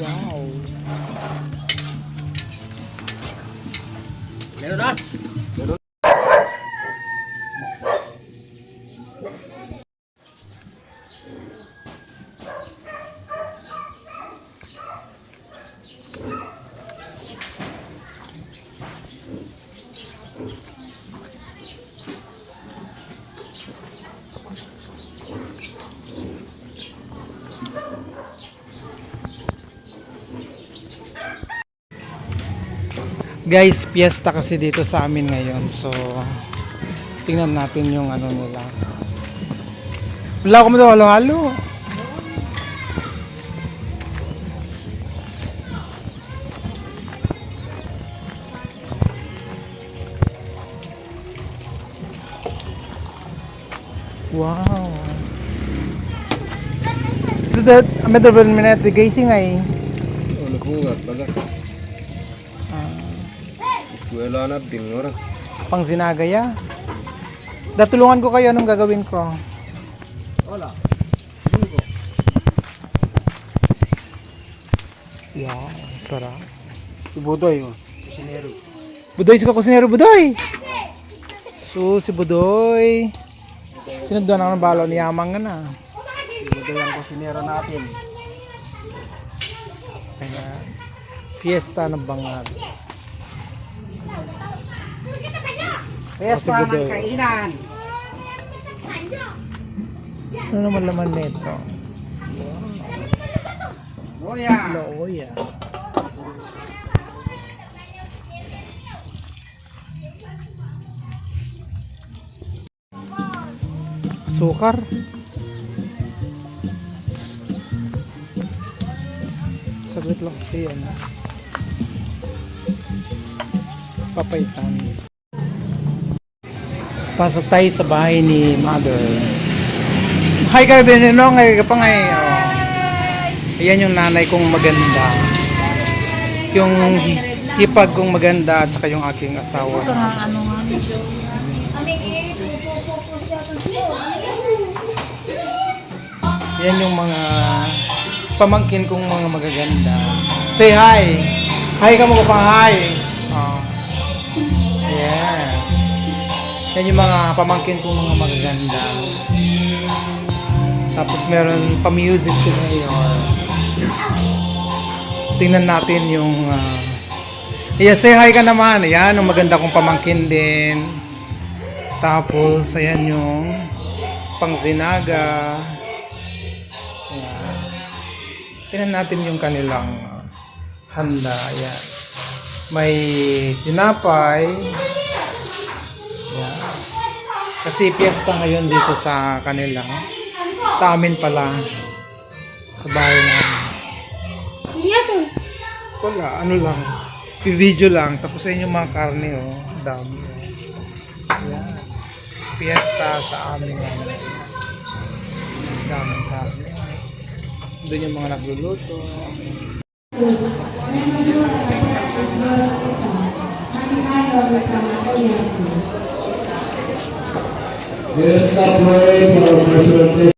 Wow. Meron na! Guys, piyesta kasi dito sa amin ngayon. So, tingnan natin yung ano nila. Wala ko mo halo-halo. Wow. So that, double minute gising ay. Ano po nga, baga. Eskwela na, bingora. pang sinagaya. Datulungan ko kayo anong gagawin ko. Wala. Wow, sarap. Si Budoy, oh. Sinero. Budoy, si kusinero Budoy! So, si Budoy. Sinod doon ako ng balo ni Yamang nga na. Si Budoy ang kusinero natin. Kaya, fiesta ng bangag. Pesta Budoy. ng kainan. Ano naman laman nito? Loya. Looya. Sukar. Saglit lang kasi yan. Papaitan. Pasok tayo sa bahay ni mother. Hi ka, Benino. Ngayon ka pa ngayon. Oh. Ayan yung nanay kong maganda. Yung hi- hipag kong maganda at saka yung aking asawa. Ito nga ano nga eh, Yan yung mga pamangkin kong mga magaganda. Say hi! Hi ka mo pa hi! Yan yung mga pamangkin kong mga magaganda. Tapos meron pa-music sila ngayon. Tingnan natin yung... Uh, yeah, say hi ka naman. Ayan, yung maganda kong pamangkin din. Tapos, ayan yung pangzinaga. Ayan. Tingnan natin yung kanilang handa. Ayan. May tinapay. Kasi piyesta ngayon dito sa kanila. Sa amin pala. Sa bahay namin. Wala, ano lang. I-video lang. Tapos ayun yung mga karne, oh. Dami. oh. Ayan. Piyesta sa amin. Daming karne. Doon yung mga nagluluto. Let's not Esta fue para los